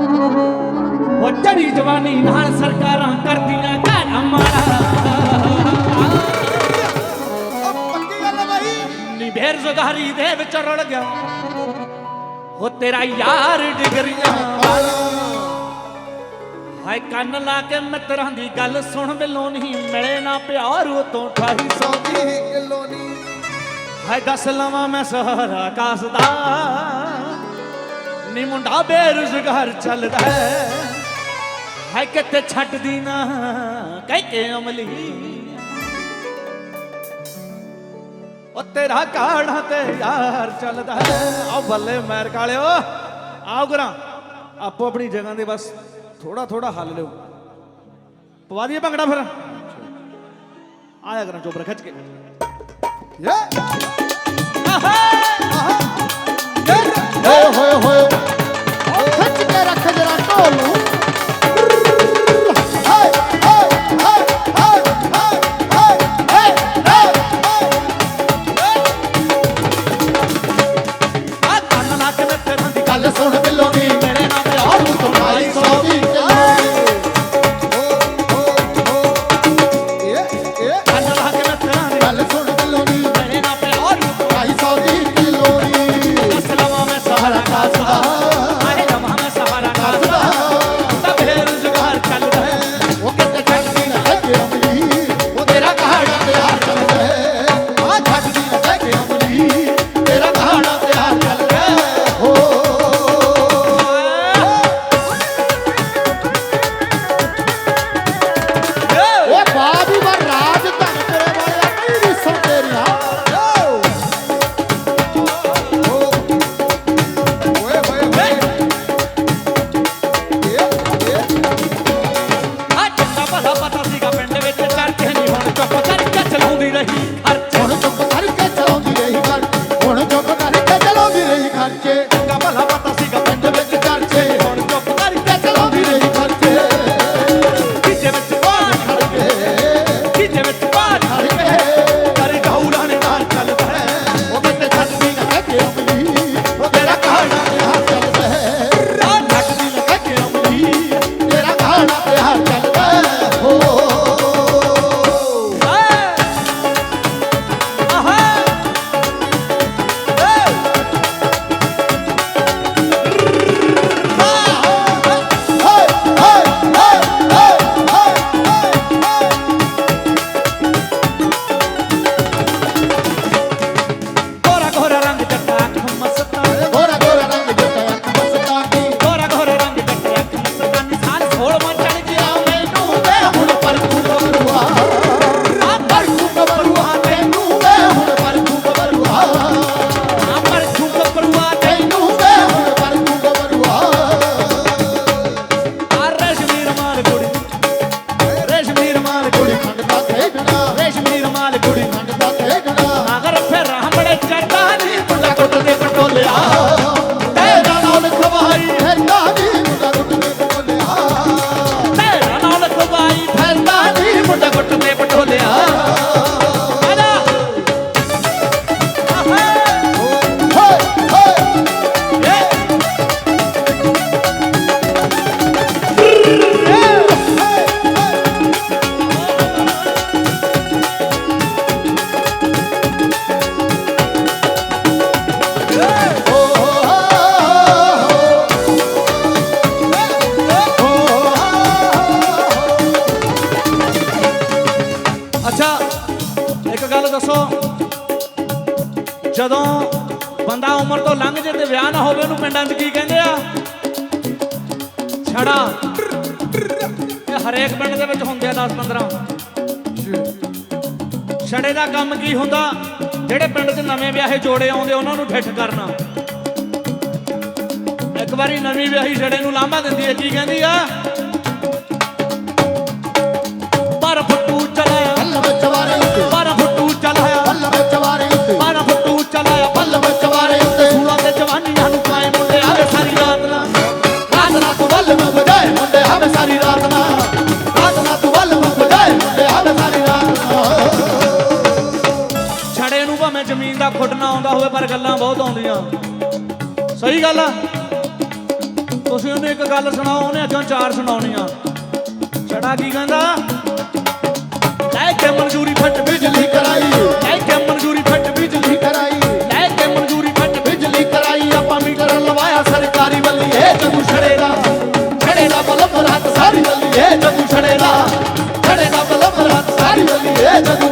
ਉਹ ਚੜੀ ਜਵਾਨੀ ਨਾਲ ਸਰਕਾਰਾਂ ਕਰਦੀਆਂ ਘਾੜਾ ਮਾਰਾ ਪੱਕੀ ਗੱਲ ਬਾਈ। ਨੀ ਭੇਰ ਜ਼ਗਾਰੀ ਦੇ ਵਿੱਚ ਰੜ ਗਿਆ। ਉਹ ਤੇਰਾ ਯਾਰ ਡਿਗਰੀਆਂ ਹਾਏ ਕੰਨ ਲਾ ਕੇ ਮਿੱਤਰਾਂ ਦੀ ਗੱਲ ਸੁਣ ਬਿਲੋ ਨਹੀਂ ਮਿਲੇ ਨਾ ਪਿਆਰ ਉਹ ਤੋਂ 250 ਦੀ। ਕਿਲੋ ਨਹੀਂ ਹਾਏ ਦੱਸ ਲਵਾਂ ਮੈਂ ਸਹਾਰਾ ਕਾਸਦਾ। ਨੀ ਮੁੰਡਾ ਬੇਰੁਜ਼ਗਾਰ ਚੱਲਦਾ ਹੈ। ਕਿਤੇ ਛੱਡਦੀ ਨਾ, ਕਹਿ ਕੇ ਅਮਲੀ। ਉਹ ਤੇਰਾ ਕਾੜਾ ਤੇ ਯਾਰ ਚੱਲਦਾ ਆ ਬੱਲੇ ਮੈਰ ਕਾਲਿਓ। ਆਓ ਕਰਾਂ ਆਪੋ ਆਪਣੀ ਜਗ੍ਹਾ ਦੇ ਬਸ ਥੋੜਾ ਥੋੜਾ ਹੱਲ ਲਿਓ। ਪਵਾ ਦਈਏ ਭੰਗੜਾ ਫਿਰ। ਆਇਆ ਕਰਾਂ ਚੋਪਰ ਖੱਚ ਕੇ। ਯੇ! que ਇੱਕ ਗੱਲ ਦੱਸੋ? ਜਦੋਂ ਬੰਦਾ ਉਮਰ ਤੋਂ ਲੰਘ ਜੇ ਤੇ ਵਿਆਹ ਨਾ ਹੋਵੇ, ਉਹਨੂੰ ਪਿੰਡਾਂ 'ਚ ਕੀ ਕਹਿੰਦੇ ਆ? ਛੜਾ। ਇਹ ਹਰੇਕ ਪਿੰਡ ਦੇ ਵਿੱਚ ਹੁੰਦੇ ਆ 10 15 ਛੜੇ ਦਾ ਕੰਮ ਕੀ ਹੁੰਦਾ? ਜਿਹੜੇ ਪਿੰਡ 'ਚ ਨਵੇਂ ਵਿਆਹੇ ਜੋੜੇ ਆਉਂਦੇ, ਉਹਨਾਂ ਨੂੰ ਠਿੱਠ ਕਰਨਾ। ਇੱਕ ਵਾਰੀ ਨਵੀਂ ਵਿਆਹੀ ਛੜੇ ਨੂੰ ਲਾਂਭਾ ਦਿੰਦੀ ਹੈ, ਕੀ ਕਹਿੰਦੀ ਆ? ਬੋਲਣਾ ਫੁੱਟ ਨਾ ਆਉਂਦਾ ਹੋਵੇ, ਪਰ ਗੱਲਾਂ ਬਹੁਤ ਆਉਂਦੀਆਂ। ਸਹੀ ਗੱਲ ਆ। ਤੁਸੀਂ ਉਹਨੂੰ ਇੱਕ ਗੱਲ ਸੁਣਾਓ, ਉਹਨੇ ਅੱਜੋਂ ਚਾਰ ਸੁਣਾਉਣੀਆਂ। ਛੜਾ ਕੀ ਕਹਿੰਦਾ? ਲੈ ਕੇ ਮਨਜ਼ੂਰੀ ਫੱਟ ਬਿਜਲੀ ਕਰਾਈ। ਲੈ ਕੇ ਮਨਜ਼ੂਰੀ ਫੱਟ ਬਿਜਲੀ ਕਰਾਈ। ਲੈ ਕੇ ਮਨਜ਼ੂਰੀ ਫੱਟ ਬਿਜਲੀ ਕਰਾਈ। ਆਪਾਂ ਮੀਟਰ ਲਵਾਇਆ ਸਰਕਾਰੀ ਵੱਲੀ ਏ ਜਦੋਂ ਛੜੇਗਾ ਛੜੇਗਾ ਬਲਬ ਰਾਤ ਸਾਰੀ ਵੱਲੀ ਏ ਜਦੋਂ ਛੜੇਗਾ ਛੜੇਗਾ ਬਲਬ ਰਾਤ ਸਾਰੀ ਵੱਲੀ ਏ ਜਦੋਂ